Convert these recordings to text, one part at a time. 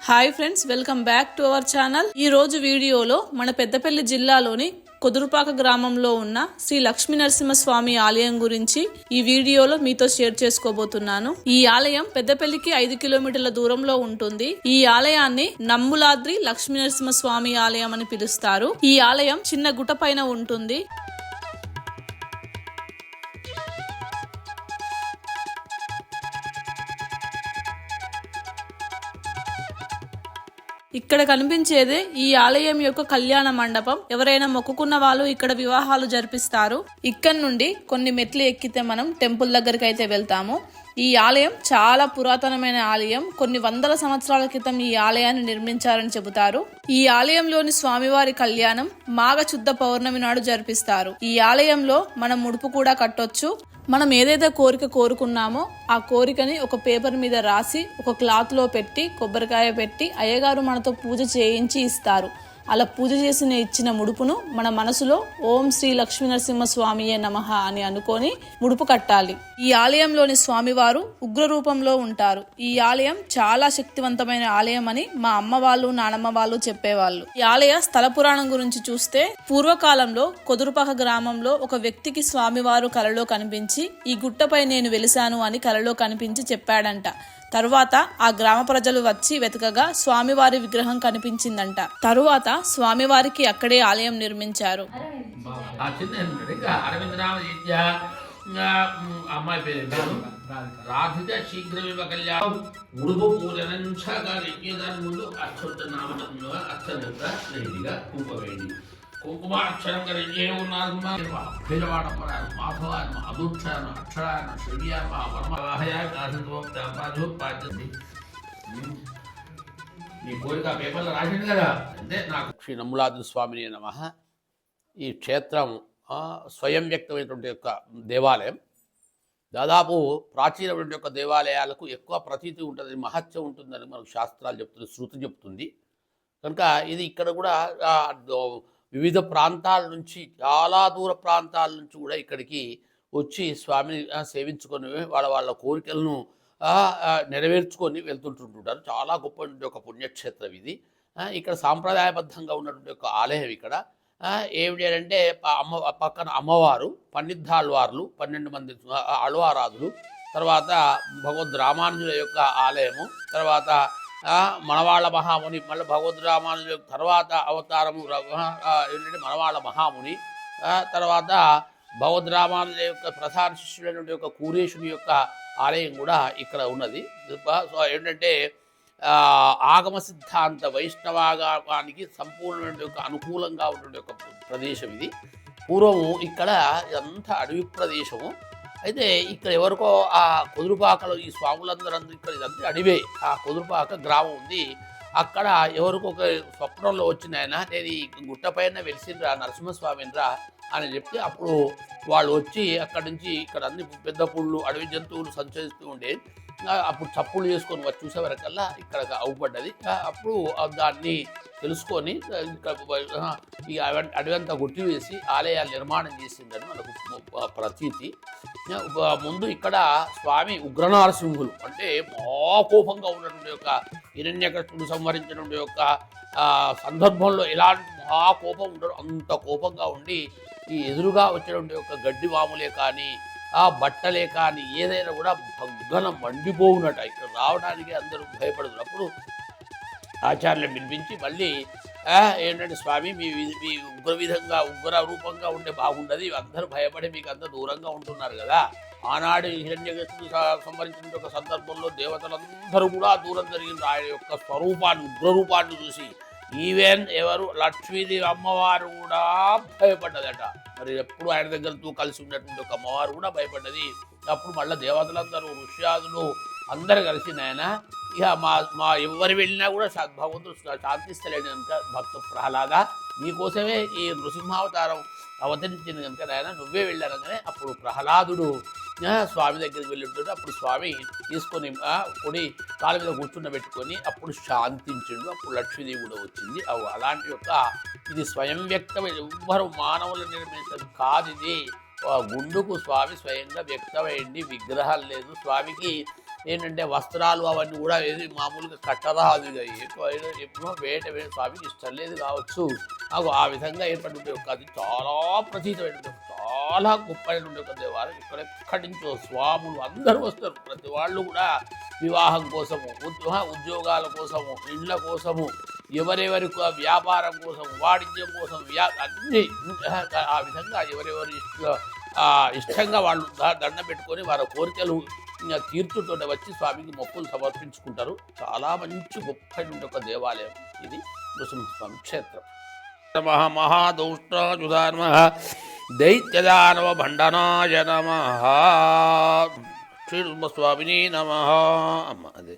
Hi friends welcome back to our channel. ఈ రోజు వీడియోలో మన పెద్దపల్లి జిల్లాలోని కుదురుపాక గ్రామంలో ఉన్న శ్రీ లక్ష్మీ నరసింహస్వామి ఆలయం గురించి ఈ వీడియోలో మీతో షేర్ చేసుకోబోతున్నాను. ఈ ఆలయం పెద్దపల్లికి ఐదు కిలోమీటర్ల దూరంలో ఉంటుంది. ఈ ఆలయాన్ని నమ్ములాద్రి లక్ష్మీ నరసింహస్వామి ఆలయం అని పిలుస్తారు. ఈ ఆలయం చిన్న గుట పైన ఉంటుంది. ఇక్కడ కనిపించేది ఈ ఆలయం యొక్క కళ్యాణ మండపం. ఎవరైనా మొక్కుకున్న వాళ్ళు ఇక్కడ వివాహాలు జరిపిస్తారు. ఇక్కడ నుండి కొన్ని మెట్లు ఎక్కితే మనం టెంపుల్ దగ్గరికి అయితే వెళ్తాము. ఈ ఆలయం చాలా పురాతనమైన ఆలయం. కొన్ని వందల సంవత్సరాల క్రితం ఈ ఆలయాన్ని నిర్మించారని చెబుతారు. ఈ ఆలయంలోని స్వామివారి కళ్యాణం మాఘ శుద్ధ పౌర్ణమి నాడు జరిపిస్తారు. ఈ ఆలయంలో మనం ముడుపు కూడా కట్టొచ్చు. మనం ఏదైతే కోరిక కోరుకున్నామో ఆ కోరికని ఒక పేపర్ మీద రాసి ఒక క్లాత్లో పెట్టి కొబ్బరికాయ పెట్టి అయ్యగారు మనతో పూజ చేయించి ఇస్తారు. అలా పూజ చేసిన ఇచ్చిన ముడుపును మన మనసులో ఓం శ్రీ లక్ష్మీ నరసింహ స్వామియే నమః అని అనుకొని ముడుపు కట్టాలి. ఈ ఆలయంలోని స్వామివారు ఉగ్ర రూపంలో ఉంటారు. ఈ ఆలయం చాలా శక్తివంతమైన ఆలయం అని మా అమ్మ వాళ్ళు నానమ్మ వాళ్ళు చెప్పేవాళ్ళు. ఈ ఆలయ స్థల పురాణం గురించి చూస్తే పూర్వకాలంలో కొదురుపాక గ్రామంలో ఒక వ్యక్తికి స్వామివారు కలలో కనిపించి ఈ గుట్టపై నేను వెలిశాను అని కలలో కనిపించి చెప్పాడంట. తరువాత ఆ గ్రామ ప్రజలు వచ్చి వెతకగా స్వామివారి విగ్రహం కనిపించిందంట. తరువాత స్వామివారికి అక్కడే ఆలయం నిర్మించారు. అమ్మాయి పేరు రాధిక కళ్యాణం. ఉడుపు ముందు అత్యంత నైతిగా కుంకుమేయండి కుంకుమాక్షరం కలిగే ఉన్నారు పిల్లవాడ మాధవాన్ అదుక్షాన అక్షరాన శ్రవ్యామ వర్మవాహయ మీ కోరిక పేపర్లో రాసింది కదా? అంటే నాకు శ్రీ నమ్ములాది స్వామిని నమ. ఈ క్షేత్రం స్వయం వ్యక్తమైనటువంటి యొక్క దేవాలయం. దాదాపు ప్రాచీనమైన యొక్క దేవాలయాలకు ఎక్కువ ప్రతీతి ఉంటుంది మహత్యం ఉంటుందని మనకు శాస్త్రాలు చెప్తుంది శృతి చెప్తుంది. కనుక ఇది ఇక్కడ కూడా వివిధ ప్రాంతాల నుంచి చాలా దూర ప్రాంతాల నుంచి కూడా ఇక్కడికి వచ్చి స్వామిని సేవించుకొని వాళ్ళ వాళ్ళ కోరికలను నెరవేర్చుకొని వెళ్తుంటుంటుంటారు చాలా గొప్ప ఒక పుణ్యక్షేత్రం ఇది. ఇక్కడ సాంప్రదాయబద్ధంగా ఉన్నటువంటి ఒక ఆలయం ఇక్కడ. ఏమిటంటే ప- అమ్మ పక్కన అమ్మవారు పన్నిద్దాళ్వార్లు పన్నెండు మంది ఆ, ఆళ్వారాదులు తర్వాత భగవద్ రామానుజుల యొక్క ఆలయము తర్వాత మనవాళ్ళ మహాముని మళ్ళీ భగవద్ యొక్క తర్వాత అవతారము ఏంటంటే మనవాళ్ళ మహాముని. తర్వాత భగవద్ యొక్క ప్రధాన శిష్యుడైనటువంటి యొక్క కూరేశుని యొక్క ఆలయం కూడా ఇక్కడ ఉన్నది. సో ఏంటంటే ఆగమ సిద్ధాంత వైష్ణవాగానికి సంపూర్ణమైన యొక్క అనుకూలంగా ఉన్నటువంటి ఒక ప్రదేశం ఇది. పూర్వము ఇక్కడ ఇదంతా అడవి ప్రదేశము. అయితే ఇక్కడ ఎవరికో ఆ కుదురుపాకలో ఈ స్వాములందరూ ఇక్కడ ఇదంతా అడవే. ఆ కుదురుపాక గ్రామం ఉంది. అక్కడ ఎవరికో ఒక స్వప్నంలో వచ్చిన ఆయన నేను ఈ గుట్టపైన వెలిసిండ్రా నరసింహస్వామిరా అని చెప్తే అప్పుడు వాళ్ళు వచ్చి అక్కడి నుంచి ఇక్కడ అన్ని పెద్ద పుళ్ళు అడవి జంతువులు సంచరిస్తూ ఉండే. అప్పుడు చప్పులు చేసుకొని వచ్చి చూసేవరకల్లా ఇక్కడ అవుపడ్డది అప్పుడు దాన్ని తెలుసుకొని ఇక్కడ ఇంకా ఆ, ఈ అడవి- ఆలయాలు నిర్మాణం చేసిందని మనకు ప్రతీతి. ముందు ఇక్కడ స్వామి ఉగ్రనారసింహులు అంటే మహాకోపంగా ఉన్నటువంటి యొక్క హిరణ్యకృష్ణుడు సంహరించినటువంటి యొక్క సందర్భంలో ఎలాంటి మహాకోపం ఉండడం అంత కోపంగా ఉండి ఈ ఎదురుగా వచ్చినటువంటి యొక్క గడ్డి వాములే కానీ ఆ బట్టలే కానీ ఏదైనా కూడా భగ్గన మండిపోవునట. ఇక్కడ రావడానికి అందరూ భయపడుతున్నప్పుడు ఆచార్యం వినిపించి మళ్ళీ ఏంటంటే స్వామి మీ మీ ఉగ్ర విధంగా ఉగ్ర రూపంగా ఉంటే బాగుండదు. అందరూ భయపడి మీకు అంత దూరంగా ఉంటున్నారు కదా. ఆనాడు హిరణ్యగస్తుడు సంహరించిన ఒక సందర్భంలో దేవతలందరూ కూడా దూరం జరిగింది. ఆయన యొక్క స్వరూపాన్ని ఉగ్ర రూపాన్ని చూసి ఈవెన్ ఎవరు? లక్ష్మీదేవి అమ్మవారు కూడా భయపడ్డదట. మరి ఎప్పుడు ఆయన దగ్గరతో కలిసి ఉన్నటువంటి ఒక అమ్మవారు కూడా భయపడ్డది. అప్పుడు మళ్ళీ దేవతలందరూ ఋష్యాదులు అందరు కలిసి నాయన ఇక మా మా ఎవరు వెళ్ళినా కూడా శా- భగవంతుడు శాంతిస్తలేడు కనుక భక్త ప్రహ్లాద నీకోసమే ఈ నృసింహావతారం అవతరించింది కనుక నాయన నువ్వే వెళ్ళానగానే అప్పుడు ప్రహ్లాదుడు స్వామి దగ్గరికి వెళ్ళింటుంటే అప్పుడు స్వామి తీసుకొని ఆ, పొడి కాళ్ళ మీద కూర్చున్న పెట్టుకొని అప్పుడు శాంతించిండు అప్పుడు లక్ష్మీదేవి కూడా వచ్చింది అలాంటి యొక్క ఇది స్వయం వ్యక్తమైన ఎవ్వరు మానవులు నిర్మించదు కాదు ఇది. ఆ గుండుకు స్వామి స్వయంగా వ్యక్తమైంది విగ్రహాలు లేదు. స్వామికి ఏంటంటే వస్త్రాలు అవన్నీ కూడా ఏది మామూలుగా కట్టరాదు ఇక. ఎక్కువ ఎప్పుడో వేట వేట స్వామికి ఇష్టం లేదు కావచ్చు. నాకు ఆ విధంగా ఏర్పడి ఒక అది చాలా ప్రతీతమైనటువంటి చాలా గొప్పైనటువంటి ఒక దేవాలయం. ఇక్కడ ఎక్కడి నుంచో స్వాములు అందరూ వస్తారు. ప్రతి వాళ్ళు కూడా వివాహం కోసము ఉద్యోగ ఉద్యోగాల కోసము ఇళ్ళ కోసము ఎవరెవరికి వ్యాపారం కోసం వాణిజ్యం కోసం వ్యా అన్ని ఆ విధంగా ఎవరెవరి ఇష్ట ఇష్టంగా వాళ్ళు దండం పెట్టుకొని వారి కోరికలు ఇంకా వచ్చి స్వామికి మొక్కులు సమర్పించుకుంటారు. చాలా మంచి గొప్పటువంటి ఒక దేవాలయం ఇది నృసింహస్వామి క్షేత్రం. నమ మహాదౌష్టాజుధార్మ దైత్యదానవ భండనాయ నమ శ్రీనృసింహస్వామిని నమ అమ్మ అదే.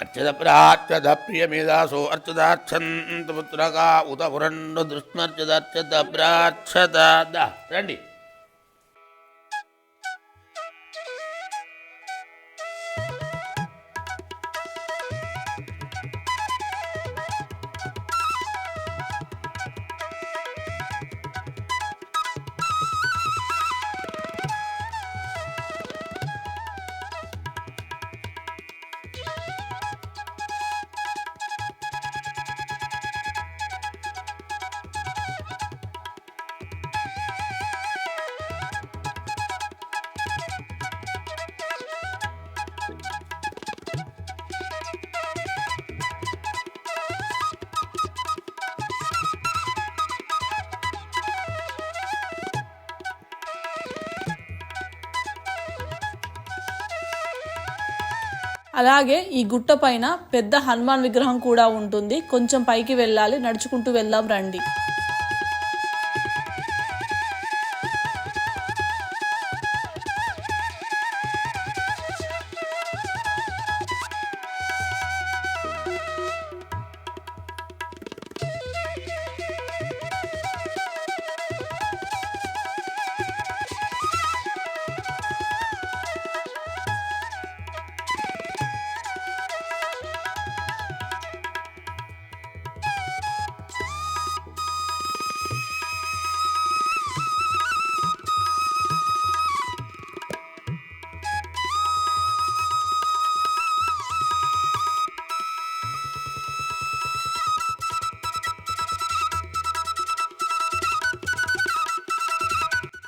అర్చద ప్రార్చద ప్రియమేదాసో అర్చదార్చంత పుత్రగా ఉత పురండు దృష్మర్చదర్చద ప్రార్చద దా, రండి. అలాగే ఈ గుట్ట పైన పెద్ద హనుమాన్ విగ్రహం కూడా ఉంటుంది. కొంచెం పైకి వెళ్ళాలి నడుచుకుంటూ వెళ్దాం రండి.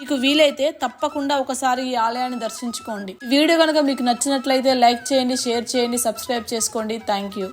మీకు వీలైతే తప్పకుండా ఒకసారి ఈ ఆలయాన్ని దర్శించుకోండి. వీడియో కనుక మీకు నచ్చినట్లయితే లైక్ చేయండి షేర్ చేయండి సబ్స్క్రైబ్ చేసుకోండి. Thank you.